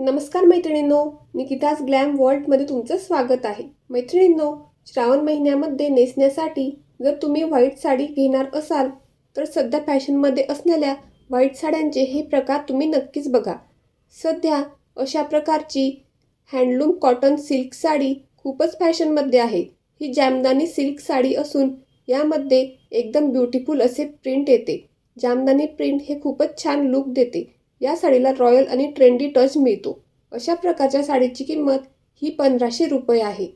नमस्कार मैत्रिणींनो निकिताज ग्लॅम वर्ल्डमध्ये तुमचं स्वागत आहे. मैत्रिणींनो श्रावण महिन्यामध्ये नेसण्यासाठी जर तुम्ही व्हाईट साडी घेणार असाल तर सध्या फॅशनमध्ये असलेल्या व्हाईट साड्यांचे हे प्रकार तुम्ही नक्कीच बघा. सध्या अशा प्रकारची हँडलूम कॉटन सिल्क साडी खूपच फॅशनमध्ये आहे. ही जामदानी सिल्क साडी असून यामध्ये एकदम ब्युटिफुल असे प्रिंट येते. जामदानी प्रिंट हे खूपच छान लुक देते. या साडीला रॉयल आणि ट्रेंडी टच मिळतो. अशा प्रकारच्या साडीची किंमत ही पंधराशे रुपये आहे.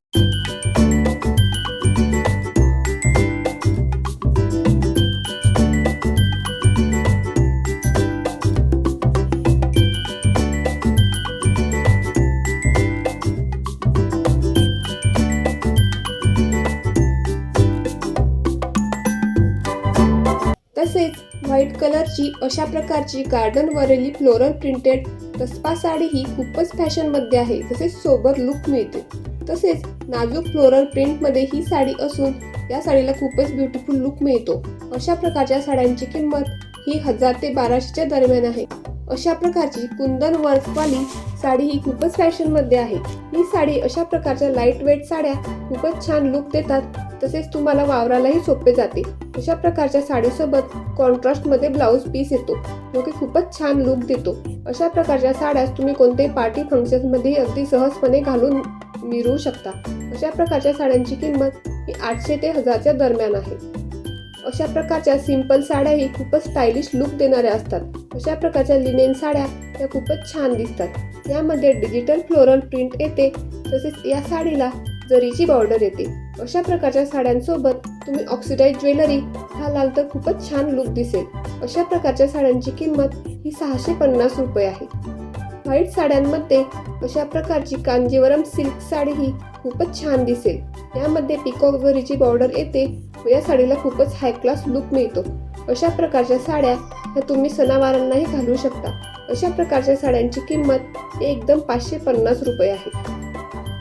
तसेच व्हाईट कलरची अशा प्रकारची गार्डन वरेली फ्लोरल प्रिंटेड तस्पा साडी ही खूपच फॅशनमध्ये आहे. तसेच सोबर लुक मिळते. तसेच नाजूक फ्लोरल प्रिंटमध्ये ही साडी असून या साडीला खूपच ब्युटिफुल लुक मिळतो. अशा प्रकारच्या साड्यांची किंमत ही हजार ते बाराशेच्या दरम्यान आहे. अशा प्रकारची कुंदन वर्कवाली साडी ही खूपच फॅशनमध्ये आहे. ही साडी अशा प्रकारच्या लाइट वेट साड्या खूपच छान लुक देतात तसेच तुम्हाला वावरालाही सोपे जाते. अशा प्रकारच्या साडीसोबत कॉन्ट्रास्टमध्ये ब्लाऊज पीस येतो जो की खूपच छान लुक देतो. अशा प्रकारच्या साड्यास तुम्ही कोणत्याही पार्टी फंक्शनमध्ये अगदी सहजपणे घालून मिरवू शकता. अशा प्रकारच्या साड्यांची किंमत ही आठशे ते हजारच्या दरम्यान आहे. अशा प्रकारच्या सिंपल साड्याही खूपच स्टायलिश लुक देणाऱ्या असतात. अशा प्रकारच्या लिनेन साड्या त्या खूपच छान दिसतात. यामध्ये डिजिटल फ्लोरल प्रिंट येते. तसेच या साडीला जरीची बॉर्डर येते. अशा प्रकारच्या साड्यांसोबत तुम्ही ऑक्सिडाईज ज्वेलरी घालाल तर खूपच छान लुक दिसेल. अशा प्रकारच्या साड्यांची किंमत ही सहाशे पन्नास रुपये आहे. व्हाईट साड्यांमध्ये अशा प्रकारची कांजीवरम सिल्क साडी ही खूपच छान दिसेल. यामध्ये पिकॉक जरीची बॉर्डर येते व या साडीला खूपच हाय क्लास लुक मिळतो. अशा प्रकारच्या साड्या ह्या तुम्ही सणावारांनाही घालू शकता. अशा प्रकारच्या साड्यांची किंमत ही एकदम पाचशे पन्नास रुपये आहे.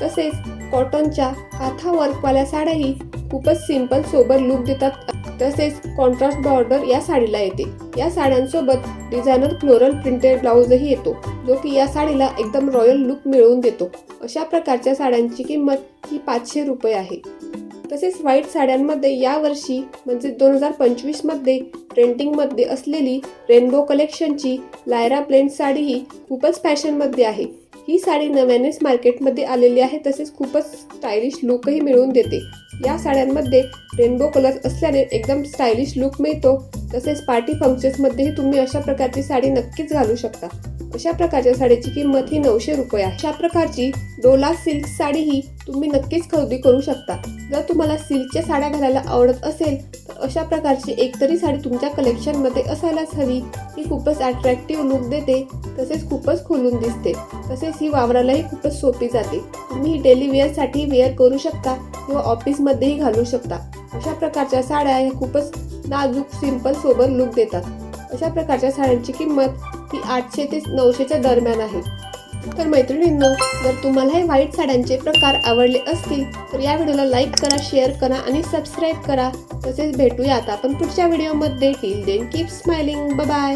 तसेच कॉटनच्या हाथा वर्कवाल्या साड्याही खूपच सिंपल सोबर लुक देतात. तसेच कॉन्ट्रास्ट बॉर्डर या साडीला येते. या साड्यांसोबत डिझायनर फ्लोरल प्रिंटेड ब्लाऊजही येतो जो की या साडीला एकदम रॉयल लुक मिळवून देतो. अशा प्रकारच्या साड्यांची किंमत ही पाचशे रुपये आहे. तसेच व्हाईट साड्यांमध्ये यावर्षी म्हणजे दोन हजार पंचवीसमध्ये ट्रेंडिंगमध्ये असलेली रेनबो कलेक्शनची लायरा प्लेन साडी ही खूपच फॅशनमध्ये आहे. ही साडी नव्यानेच मार्केटमध्ये आलेली आहे तसेच खूपच स्टायलिश लुकही मिळवून देते. या साड्यांमध्ये रेनबो कलर असल्याने एकदम स्टायलिश लुक मिळतो. तसेच पार्टी फंक्शन्समध्येही तुम्ही अशा प्रकारची साडी नक्कीच घालू शकता. अशा प्रकारच्या साडीची किंमत ही नऊशे रुपये आहे. अशा प्रकारची डोला सिल्क साडी ही तुम्ही नक्कीच खरेदी करू शकता. जर तुम्हाला सिल्कच्या साड्या घालायला आवडत असेल तर अशा प्रकारची एकतरी साडी तुमच्या कलेक्शनमध्ये असायलाच हवी. ही खूपच अट्रॅक्टिव्ह लुक देते तसेच खूपच खोलून दिसते. तसेच ही वावरालाही खूपच सोपी जाते. तुम्ही ही डेली वेअरसाठी वेअर करू शकता किंवा ऑफिसमध्येही घालू शकता. अशा प्रकारच्या साड्या ह्या खूपच नाजूक सिंपल सोबत लुक देतात. अशा प्रकारच्या साड्यांची किंमत ती आठशे ते नऊशेच्या दरम्यान आहे. तर मैत्रिणींनो जर तुम्हाला हे व्हाईट साड्यांचे प्रकार आवडले असतील तर या व्हिडिओला लाईक करा शेअर करा आणि सबस्क्राईब करा. तसेच भेटूया आता आपण पुढच्या व्हिडिओमध्ये. Till then keep smiling. Bye.